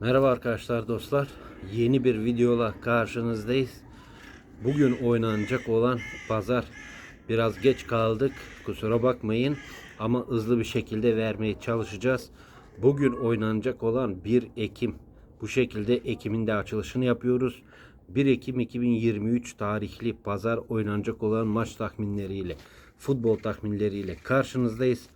Merhaba arkadaşlar dostlar. Yeni bir videola karşınızdayız. Bugün oynanacak olan pazar biraz geç kaldık. Kusura bakmayın ama hızlı bir şekilde vermeye çalışacağız. Bugün oynanacak olan 1 Ekim. Bu şekilde Ekim'in de açılışını yapıyoruz. 1 Ekim 2023 tarihli pazar oynanacak olan maç tahminleriyle, futbol tahminleriyle karşınızdayız.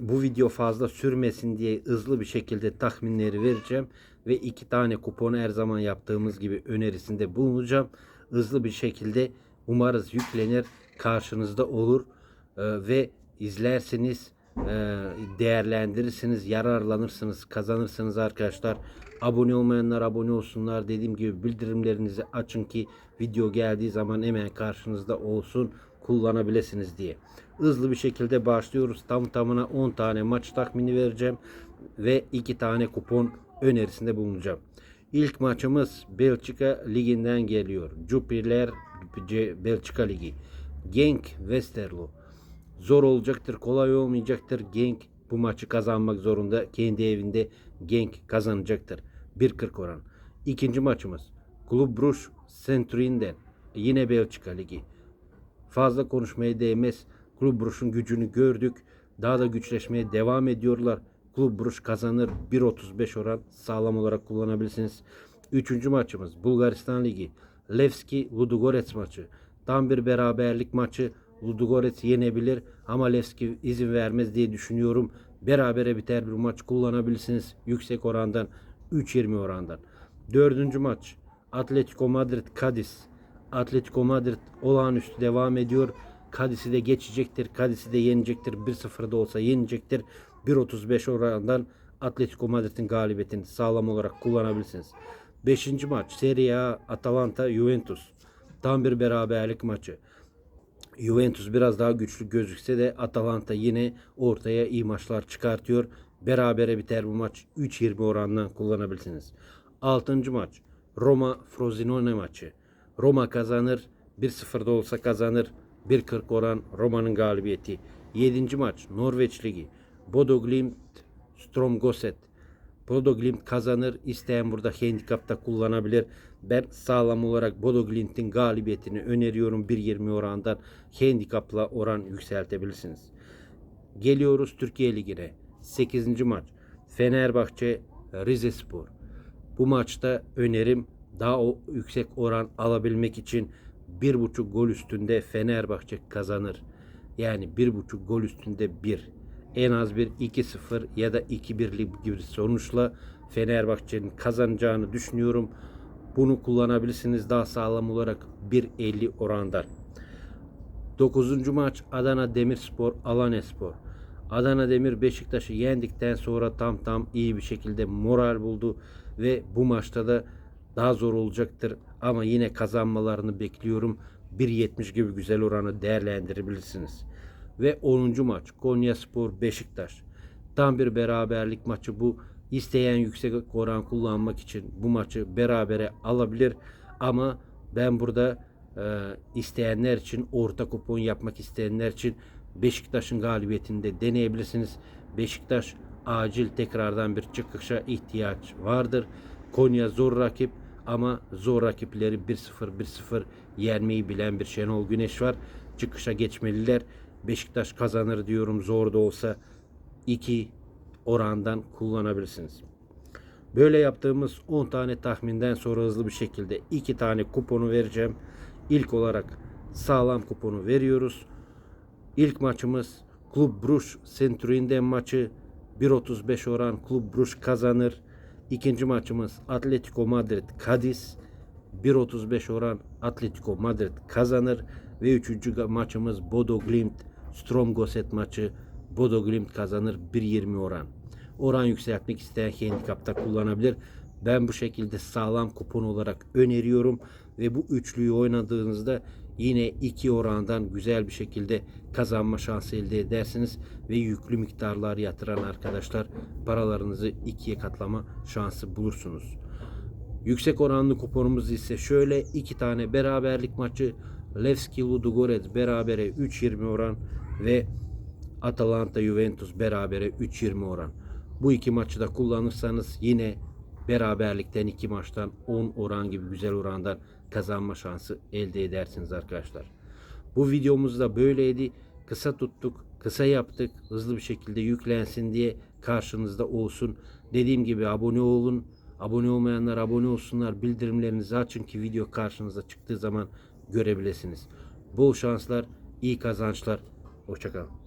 Bu video fazla sürmesin diye hızlı bir şekilde tahminleri vereceğim ve iki tane kuponu her zaman yaptığımız gibi önerisinde bulunacağım. Hızlı bir şekilde umarız yüklenir, karşınızda olur Ee, ve izlersiniz, e, değerlendirirsiniz, yararlanırsınız, kazanırsınız arkadaşlar. Abone olmayanlar abone olsunlar. Dediğim gibi bildirimlerinizi açın ki video geldiği zaman hemen karşınızda olsun kullanabilirsiniz diye. Hızlı bir şekilde başlıyoruz. Tam tamına 10 tane maç tahmini vereceğim ve 2 tane kupon önerisinde bulunacağım. İlk maçımız Belçika Ligi'nden geliyor. Jupiler Belçika Ligi. Genk Westerlo. Zor olacaktır, kolay olmayacaktır. Genk bu maçı kazanmak zorunda. Kendi evinde Genk kazanacaktır. 1.40 oran. İkinci maçımız Club Brugge Centurinden. Yine Belçika Ligi. Fazla konuşmaya değmez. Club Brugge'un gücünü gördük. Daha da güçleşmeye devam ediyorlar. Club Brugge kazanır. 1.35 oran sağlam olarak kullanabilirsiniz. Üçüncü maçımız Bulgaristan Ligi. Levski Ludogorets maçı. Tam bir beraberlik maçı. Ludogorets yenebilir ama Levski izin vermez diye düşünüyorum. Berabere biter bir maç kullanabilirsiniz. Yüksek orandan 3.20 orandan. Dördüncü maç Atletico Madrid Cadiz. Atletico Madrid olağanüstü devam ediyor. Cadiz'i de geçecektir. Cadiz'i de yenecektir. 1-0'da olsa yenecektir. 1.35 orandan Atletico Madrid'in galibiyetini sağlam olarak kullanabilirsiniz. Beşinci maç Serie A Atalanta Juventus. Tam bir beraberlik maçı. Juventus biraz daha güçlü gözükse de Atalanta yine ortaya iyi maçlar çıkartıyor. Berabere biter bu maç. 3.20 orandan kullanabilirsiniz. Altıncı maç Roma Frosinone maçı. Roma kazanır. 1-0'da olsa kazanır. 1.40 oran Roma'nın galibiyeti. 7. maç Norveç Ligi. Bodo Glimt Stromgoset. Bodo Glimt kazanır. İsteyen burada handikapta kullanabilir. Ben sağlam olarak Bodo Glimt'in galibiyetini öneriyorum. 1.20 orandan handikapla oran yükseltebilirsiniz. Geliyoruz Türkiye Ligi'ne. 8. maç. Fenerbahçe Rizespor. Bu maçta önerim daha o yüksek oran alabilmek için 1.5 gol üstünde Fenerbahçe kazanır. Yani 1.5 gol üstünde 1. En az bir 2-0 ya da 2-1'lik gibi sonuçla Fenerbahçe'nin kazanacağını düşünüyorum. Bunu kullanabilirsiniz daha sağlam olarak 1.50 orandan. 9. maç Adana Demirspor Alanespor. Adana Demir Beşiktaş'ı yendikten sonra tam tam iyi bir şekilde moral buldu ve bu maçta da daha zor olacaktır ama yine kazanmalarını bekliyorum. 1.70 gibi güzel oranı değerlendirebilirsiniz. Ve 10. maç Konyaspor Beşiktaş. Tam bir beraberlik maçı bu. İsteyen yüksek oran kullanmak için bu maçı berabere alabilir ama ben burada e, isteyenler için orta kupon yapmak isteyenler için Beşiktaş'ın galibiyetini de deneyebilirsiniz. Beşiktaş acil tekrardan bir çıkışa ihtiyaç vardır. Konya zor rakip ama zor rakipleri 1-0 1-0 yenmeyi bilen bir Şenol Güneş var. Çıkışa geçmeliler. Beşiktaş kazanır diyorum zor da olsa 2 orandan kullanabilirsiniz. Böyle yaptığımız 10 tane tahminden sonra hızlı bir şekilde 2 tane kuponu vereceğim. İlk olarak sağlam kuponu veriyoruz. İlk maçımız Club Brugge Centurinden maçı 1.35 oran Club Brugge kazanır. İkinci maçımız Atletico Madrid Cadiz 1.35 oran Atletico Madrid kazanır ve üçüncü maçımız Bodo Glimt Stromgoset maçı Bodo Glimt kazanır 1.20 oran. Oran yükseltmek isteyen handikapta kullanabilir. Ben bu şekilde sağlam kupon olarak öneriyorum ve bu üçlüyü oynadığınızda yine iki orandan güzel bir şekilde kazanma şansı elde edersiniz ve yüklü miktarlar yatıran arkadaşlar paralarınızı ikiye katlama şansı bulursunuz. Yüksek oranlı kuponumuz ise şöyle iki tane beraberlik maçı Levski Ludogorets berabere 3.20 oran ve Atalanta Juventus berabere 3.20 oran. Bu iki maçı da kullanırsanız yine beraberlikten iki maçtan 10 oran gibi güzel orandan kazanma şansı elde edersiniz arkadaşlar. Bu videomuz da böyleydi. Kısa tuttuk, kısa yaptık. Hızlı bir şekilde yüklensin diye karşınızda olsun. Dediğim gibi abone olun. Abone olmayanlar abone olsunlar. Bildirimlerinizi açın ki video karşınıza çıktığı zaman görebilirsiniz. Bol şanslar, iyi kazançlar. Hoşçakalın.